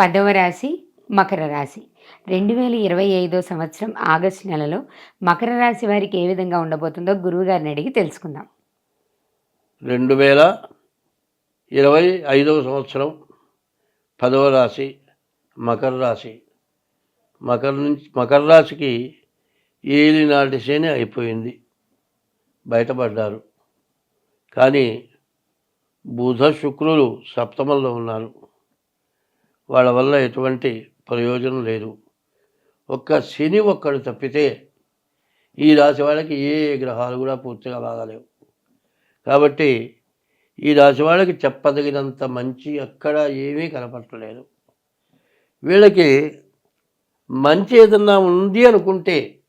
పదవ రాశి మకర రాశి. రెండు వేల ఇరవై ఐదో సంవత్సరం ఆగస్టు నెలలో మకర రాశి వారికి ఏ విధంగా ఉండబోతుందో గురువు గారిని అడిగి తెలుసుకుందాం. రెండు వేల ఇరవై ఐదవ సంవత్సరం పదవ రాశి మకర రాశి. మకర నుంచి మకర రాశికి ఏలినాటి శని అయిపోయింది. బయటపడ్డారు. కానీ బుధ శుక్రులు సప్తమంలో ఉన్నారు. వాళ్ళ వల్ల ఎటువంటి ప్రయోజనం లేదు. ఒక్క శని ఒక్కడు తప్పితే ఈ రాశి వాళ్ళకి ఏ గ్రహాలు కూడా పూర్తిగా బాగాలేవు. కాబట్టి ఈ రాశి వాళ్ళకి చెప్పదగినంత మంచి అక్కడ ఏమీ కనపడలేదు వీళ్ళకి మంచి ఏదన్నా ఉంది అనుకుంటే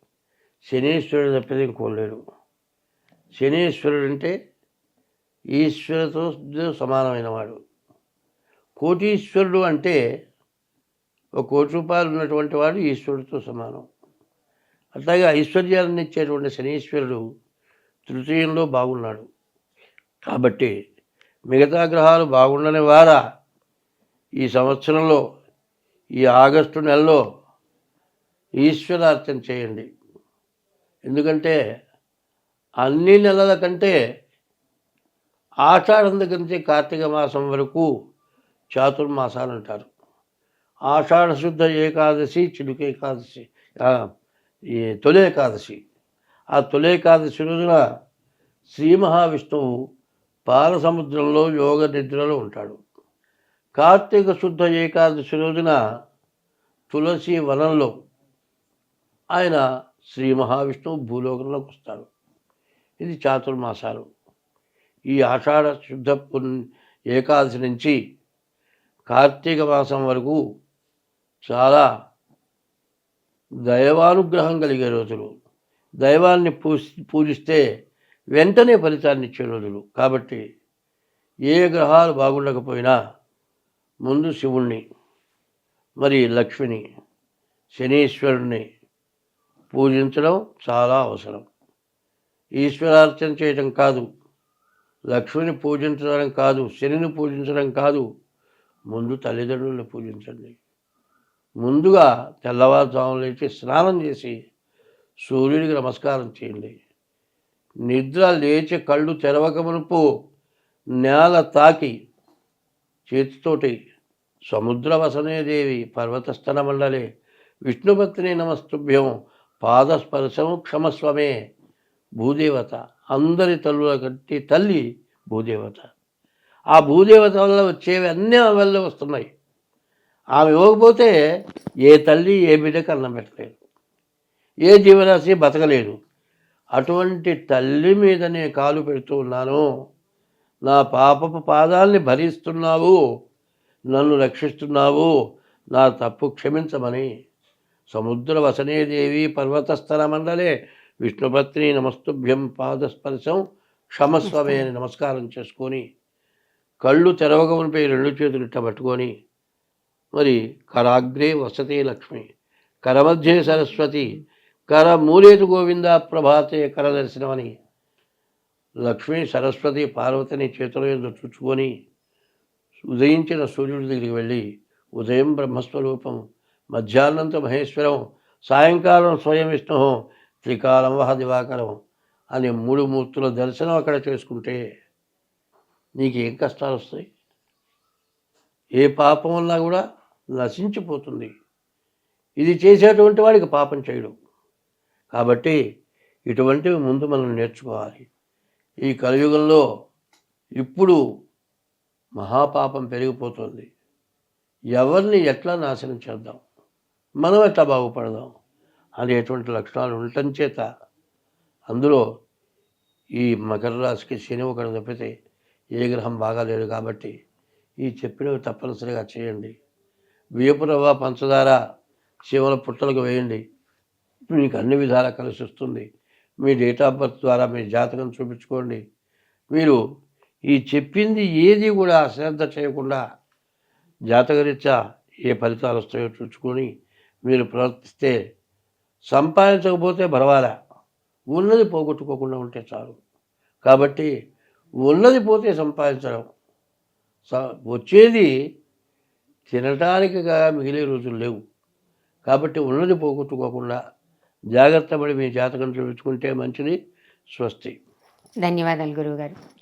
శనీశ్వరుడు తప్పితే ఇంకోలేడు శనీశ్వరుడు అంటే ఈశ్వరుతో సమానమైన వాడు కోటీశ్వరుడు అంటే ఒక కోటి రూపాయలు ఉన్నటువంటి వాడు ఈశ్వరుడితో సమానం. అట్లాగే ఐశ్వర్యాలను ఇచ్చేటువంటి శనీశ్వరుడు తృతీయంలో బాగున్నాడు. కాబట్టి మిగతా గ్రహాలు బాగుండని వారా ఈ సంవత్సరంలో ఈ ఆగస్టు నెలలో ఈశ్వరార్చన చేయండి. ఎందుకంటే అన్ని నెలల కంటే ఆషాఢం దగ్గర నుంచి కార్తీక మాసం వరకు చాతుర్మాసాలు అంటారు ఆషాఢశుద్ధ ఏకాదశి చిలుక ఏకాదశి తొలి ఏకాదశి. ఆ తొలి ఏకాదశి రోజున శ్రీ మహావిష్ణువు పాలసముద్రంలో యోగ నిద్రలో ఉంటాడు. కార్తీక శుద్ధ ఏకాదశి రోజున తులసి వనంలో ఆయన శ్రీ మహావిష్ణువు భూలోకంలోకి వస్తాడు. ఇది చాతుర్మాసాలు. ఈ ఆషాఢ శుద్ధ ఏకాదశి నుంచి కార్తీక మాసం వరకు చాలా దైవానుగ్రహం కలిగే రోజులు. దైవాన్ని పూజి పూజిస్తే వెంటనే ఫలితాన్ని ఇచ్చే రోజులు. కాబట్టి ఏ గ్రహాలు బాగుండకపోయినా ముందు శివుణ్ణి మరి లక్ష్మిని శనీశ్వరుణ్ణి పూజించడం చాలా అవసరం. ఈశ్వరార్చన చేయడం కాదు. లక్ష్మిని పూజించడం కాదు శనిని పూజించడం కాదు. ముందు తల్లిదండ్రులను పూజించండి. ముందుగా తెల్లవారుజామున లేచి స్నానం చేసి సూర్యుడికి నమస్కారం చేయండి. నిద్ర లేచి కళ్ళు తెరవక మునుపు నేల తాకి చేతితోటి సముద్రవసనేదేవి పర్వతస్థల మండలే విష్ణుపత్ని నమస్తుభ్యం పాదస్పర్శము క్షమస్వమే భూదేవత. అందరి తల్లుల కంటే తల్లి భూదేవత. ఆ భూదేవత వల్ల వచ్చేవి అన్నీ ఆమె వల్ల వస్తున్నాయి. ఆమె ఇవ్వకపోతే ఏ తల్లి ఏ బిడ్డకు అన్నం పెట్టలేదు. ఏ జీవరాశి బతకలేదు. అటువంటి తల్లి మీద నేను కాలు పెడుతూ ఉన్నాను. నా పాపపు పాదాల్ని భరిస్తున్నావు. నన్ను రక్షిస్తున్నావు. నా తప్పు క్షమించమని. సముద్ర వసనేదేవి పర్వతస్థల మండలే విష్ణుపత్ని నమస్తుభ్యం పాదస్పర్శం క్షమస్వమే అని నమస్కారం చేసుకొని కళ్ళు తెరవగమునిపై రెండు చేతులు ఇట్ట పట్టుకొని మరి కరాగ్రే వసతి లక్ష్మి కరమధ్యే సరస్వతి కర మూలేతు గోవింద ప్రభాతే కరదర్శనమని లక్ష్మి సరస్వతి పార్వతిని చేతుల మీద చుచ్చుకొని ఉదయించిన సూర్యుడి దగ్గరికి వెళ్ళి ఉదయం బ్రహ్మస్వరూపం మధ్యాహ్నంతో మహేశ్వరం సాయంకాలం స్వయం విష్ణు త్రికాలం వహ దివాకరం అనే మూడు మూర్తుల దర్శనం అక్కడ చేసుకుంటే నీకు ఏం కష్టాలు వస్తాయి ఏ పాపం వల్ల కూడా నశించిపోతుంది. ఇది చేసేటువంటి వాడికి పాపం చేయడం. కాబట్టి ఇటువంటివి ముందు మనం నేర్చుకోవాలి. ఈ కలియుగంలో ఇప్పుడు మహాపాపం పెరిగిపోతుంది. ఎవరిని ఎట్లా నాశనం చేద్దాం? మనం ఎట్లా బాగుపడదాం? అనేటువంటి లక్షణాలు ఉండటం చేత అందులో ఈ మకర రాశికి శని ఒకటి తప్పితే ఏ గ్రహం బాగాలేదు కాబట్టి ఈ చెప్పినవి తప్పనిసరిగా చేయండి. బియ్యపు రవ్వ పంచదార శివల పుట్టలకు వేయండి. మీకు అన్ని విధాలా కలిసి వస్తుంది. మీ డేట్ ఆఫ్ బర్త్ ద్వారా మీ జాతకం చూపించుకోండి. మీరు ఈ చెప్పింది ఏది కూడా అశ్రద్ధ చేయకుండా జాతకరీత్యా ఏ ఫలితాలు వస్తాయో చూసుకొని మీరు ప్రవర్తిస్తే సంపాదించకపోతే పర్వాలే. ఉన్నది పోగొట్టుకోకుండా ఉంటే చాలు. కాబట్టి ఉన్నది పోతే సంపాదించడం. వచ్చేది తినటానికిగా మిగిలే రోజులు లేవు. కాబట్టి ఉన్నది పోగొట్టుకోకుండా జాగ్రత్త పడి మీ జాతకం తెలుసుకుంటే మంచిది స్వస్తి. ధన్యవాదాలు గురువుగారు.